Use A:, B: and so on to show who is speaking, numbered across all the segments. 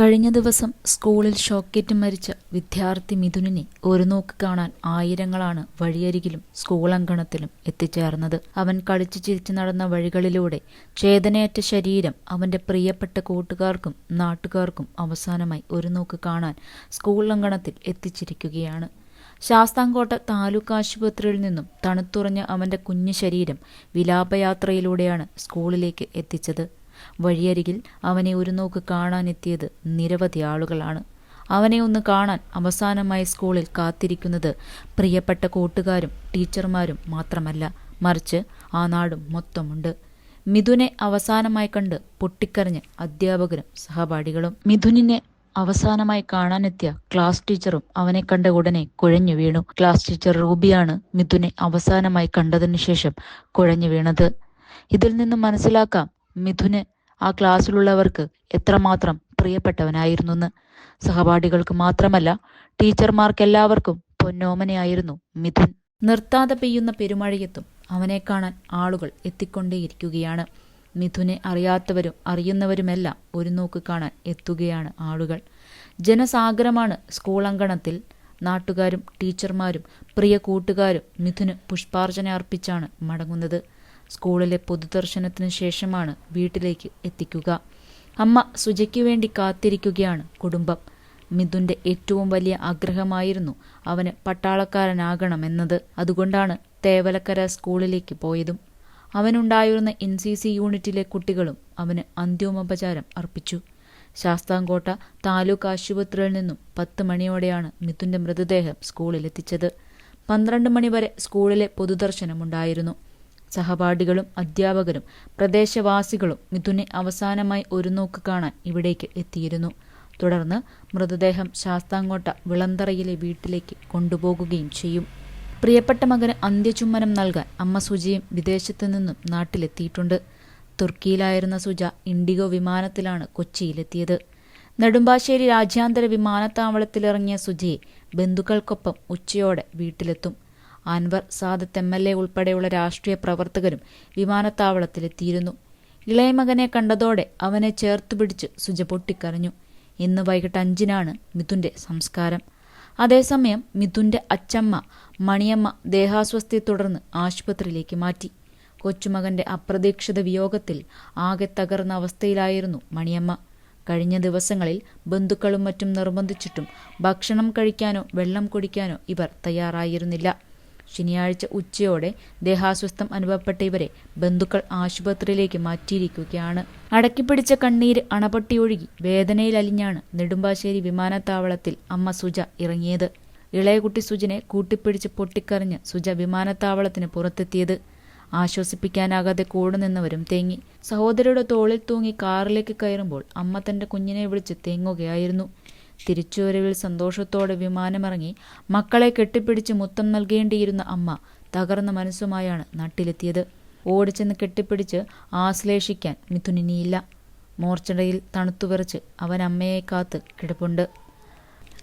A: കഴിഞ്ഞ ദിവസം സ്കൂളിൽ ഷോക്കേറ്റ് മരിച്ച വിദ്യാർത്ഥി മിഥുനിനെ ഒരു നോക്ക് കാണാൻ ആയിരങ്ങളാണ് വഴിയരികിലും സ്കൂൾ അങ്കണത്തിലും എത്തിച്ചേർന്നത്. അവൻ കളിച്ചു ചിരിച്ചു നടന്ന വഴികളിലൂടെ ചേതനയേറ്റ ശരീരം അവന്റെ പ്രിയപ്പെട്ട കൂട്ടുകാർക്കും നാട്ടുകാർക്കും അവസാനമായി ഒരു നോക്ക് കാണാൻ സ്കൂൾ അങ്കണത്തിൽ എത്തിച്ചിരിക്കുകയാണ്. ശാസ്താംകോട്ട താലൂക്ക് ആശുപത്രിയിൽ നിന്നും തണുത്തുറഞ്ഞ അവന്റെ കുഞ്ഞു ശരീരം വിലാപയാത്രയിലൂടെയാണ് സ്കൂളിലേക്ക് എത്തിച്ചത്. വഴിയരികിൽ അവനെ ഒരു നോക്ക് കാണാനെത്തിയത് നിരവധി ആളുകളാണ്. അവനെ ഒന്ന് കാണാൻ അവസാനമായി സ്കൂളിൽ കാത്തിരിക്കുന്നത് പ്രിയപ്പെട്ട കൂട്ടുകാരും ടീച്ചർമാരും മാത്രമല്ല മറിച്ച് ആ നാടും മൊത്തമുണ്ട്. മിഥുനെ അവസാനമായി കണ്ട് പൊട്ടിക്കരഞ്ഞ് അധ്യാപകരും സഹപാഠികളും. മിഥുനിനെ അവസാനമായി കാണാനെത്തിയ ക്ലാസ് ടീച്ചറും അവനെ കണ്ട ഉടനെ കുഴഞ്ഞു വീണു. ക്ലാസ് ടീച്ചർ റൂബിയാണ് മിഥുനെ അവസാനമായി കണ്ടതിനു ശേഷം കുഴഞ്ഞു വീണത്. ഇതിൽ നിന്ന് മനസ്സിലാക്കാം മിഥുന് ആ ക്ലാസ്സിലുള്ളവർക്ക് എത്രമാത്രം പ്രിയപ്പെട്ടവനായിരുന്നെന്ന്. സഹപാഠികൾക്ക് മാത്രമല്ല ടീച്ചർമാർക്കെല്ലാവർക്കും പൊന്നോമനയായിരുന്നു മിഥുൻ. നിർത്താതെ പെയ്യുന്ന പെരുമഴയത്തും അവനെ കാണാൻ ആളുകൾ എത്തിക്കൊണ്ടേയിരിക്കുകയാണ്. മിഥുനെ അറിയാത്തവരും അറിയുന്നവരുമെല്ലാം ഒരു നോക്ക് കാണാൻ എത്തുകയാണ് ആളുകൾ. ജനസാഗരമാണ് സ്കൂൾ അങ്കണത്തിൽ. നാട്ടുകാരും ടീച്ചർമാരും പ്രിയ കൂട്ടുകാരും മിഥുന് പുഷ്പാർച്ചന അർപ്പിച്ചാണ് മടങ്ങുന്നത്. സ്കൂളിലെ പൊതുദർശനത്തിന് ശേഷമാണ് വീട്ടിലേക്ക് എത്തിക്കുക. അമ്മ സുജയ്ക്ക് വേണ്ടി കാത്തിരിക്കുകയാണ് കുടുംബം. മിഥുന്റെ ഏറ്റവും വലിയ ആഗ്രഹമായിരുന്നു അവന് പട്ടാളക്കാരനാകണമെന്നത്. അതുകൊണ്ടാണ് തേവലക്കര സ്കൂളിലേക്ക് പോയതും. അവനുണ്ടായിരുന്ന എൻ സി സി യൂണിറ്റിലെ കുട്ടികളും അവന് അന്ത്യോപചാരം അർപ്പിച്ചു. ശാസ്താംകോട്ട താലൂക്ക് ആശുപത്രിയിൽ നിന്നും പത്ത് മണിയോടെയാണ് മിഥുന്റെ മൃതദേഹം സ്കൂളിലെത്തിച്ചത്. പന്ത്രണ്ട് മണിവരെ സ്കൂളിലെ പൊതുദർശനമുണ്ടായിരുന്നു. സഹപാഠികളും അധ്യാപകരും പ്രദേശവാസികളും മിഥുനെ അവസാനമായി ഒരു നോക്ക് കാണാൻ ഇവിടേക്ക് എത്തിയിരുന്നു. തുടർന്ന് മൃതദേഹം ശാസ്താങ്കോട്ട വിളന്തറയിലെ വീട്ടിലേക്ക് കൊണ്ടുപോകുകയും ചെയ്യും. പ്രിയപ്പെട്ട മകന് അന്ത്യചുമ്മനം നൽകാൻ അമ്മ സുജയും വിദേശത്തു നിന്നും നാട്ടിലെത്തിയിട്ടുണ്ട്. തുർക്കിയിലായിരുന്ന സുജ ഇൻഡിഗോ വിമാനത്തിലാണ് കൊച്ചിയിലെത്തിയത്. നെടുമ്പാശ്ശേരി രാജ്യാന്തര വിമാനത്താവളത്തിലിറങ്ങിയ സുജയെ ബന്ധുക്കൾക്കൊപ്പം ഉച്ചയോടെ വീട്ടിലെത്തും. Anwar Sadath M L A ഉൾപ്പെടെയുള്ള രാഷ്ട്രീയ പ്രവർത്തകരും വിമാനത്താവളത്തിലെത്തിയിരുന്നു. ഇളയമകനെ കണ്ടതോടെ അവനെ ചേർത്തുപിടിച്ച് സുജ പൊട്ടിക്കരഞ്ഞു. ഇന്ന് വൈകിട്ട് അഞ്ചിനാണ് മിഥുന്റെ സംസ്കാരം. അതേസമയം മിഥുന്റെ അച്ചമ്മ മണിയമ്മ ദേഹാസ്വസ്ഥയെ തുടർന്ന് ആശുപത്രിയിലേക്ക് മാറ്റി. കൊച്ചുമകന്റെ അപ്രതീക്ഷിത വിയോഗത്തിൽ ആകെ തകർന്ന അവസ്ഥയിലായിരുന്നു മണിയമ്മ. കഴിഞ്ഞ ദിവസങ്ങളിൽ ബന്ധുക്കളും മറ്റും നിർബന്ധിച്ചിട്ടും ഭക്ഷണം കഴിക്കാനോ വെള്ളം കുടിക്കാനോ ഇവർ തയ്യാറായിരുന്നില്ല. ശനിയാഴ്ച ഉച്ചയോടെ ദേഹാസ്വസ്ഥം അനുഭവപ്പെട്ട ഇവരെ ബന്ധുക്കൾ ആശുപത്രിയിലേക്ക് മാറ്റിയിരിക്കുകയാണ്. അടക്കിപ്പിടിച്ച കണ്ണീര് അണപട്ടിയൊഴുകി വേദനയിൽ അലിഞ്ഞാണ് നെടുമ്പാശ്ശേരി വിമാനത്താവളത്തിൽ അമ്മ സുജ ഇറങ്ങിയത്. ഇളയകുട്ടി സുജിനെ കൂട്ടിപ്പിടിച്ച് പൊട്ടിക്കറിഞ്ഞ് സുജ വിമാനത്താവളത്തിന് പുറത്തെത്തിയത്. ആശ്വസിപ്പിക്കാനാകാതെ കൂടെ നിന്നവരും തേങ്ങി. സഹോദരിയുടെ തോളിൽ തൂങ്ങി കാറിലേക്ക് കയറുമ്പോൾ അമ്മ തന്റെ കുഞ്ഞിനെ വിളിച്ച് തേങ്ങുകയായിരുന്നു. തിരിച്ചുവരവിൽ സന്തോഷത്തോടെ വിമാനമിറങ്ങി മക്കളെ കെട്ടിപ്പിടിച്ച് മുത്തം നൽകേണ്ടിയിരുന്ന അമ്മ തകർന്ന മനസ്സുമായാണ് നാട്ടിലെത്തിയത്. ഓടിച്ചെന്ന് കെട്ടിപ്പിടിച്ച് ആശ്ലേഷിക്കാൻ മിഥുനിനിയില്ല മോർച്ചടയിൽ തണുത്തുവിറച്ച് അവൻ അമ്മയെ കാത്ത് കിടപ്പുണ്ട്.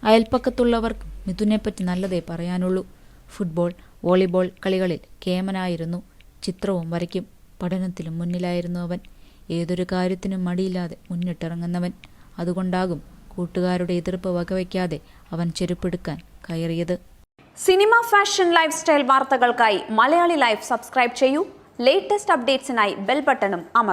A: അയൽപ്പക്കത്തുള്ളവർക്ക് മിഥുനെപ്പറ്റി നല്ലതേ പറയാനുള്ളൂ. ഫുട്ബോൾ വോളിബോൾ കളികളിൽ കേമനായിരുന്നു. ചിത്രവും വരയ്ക്കും. പഠനത്തിലും മുന്നിലായിരുന്നു അവൻ. ഏതൊരു കാര്യത്തിനും മടിയില്ലാതെ മുന്നിട്ടിറങ്ങുന്നവൻ. അതുകൊണ്ടാകും കൂട്ടുകാരുടെ എതിർപ്പ് വകവയ്ക്കാതെ അവൻ ചെരുപ്പെടുക്കാൻ കയറിയത്.
B: സിനിമ ഫാഷൻ ലൈഫ് സ്റ്റൈൽ വാർത്തകൾക്കായി മലയാളി ലൈഫ് സബ്സ്ക്രൈബ് ചെയ്യൂ. ലേറ്റസ്റ്റ് അപ്ഡേറ്റ്സിനായി ബെൽ ബട്ടണും അമർ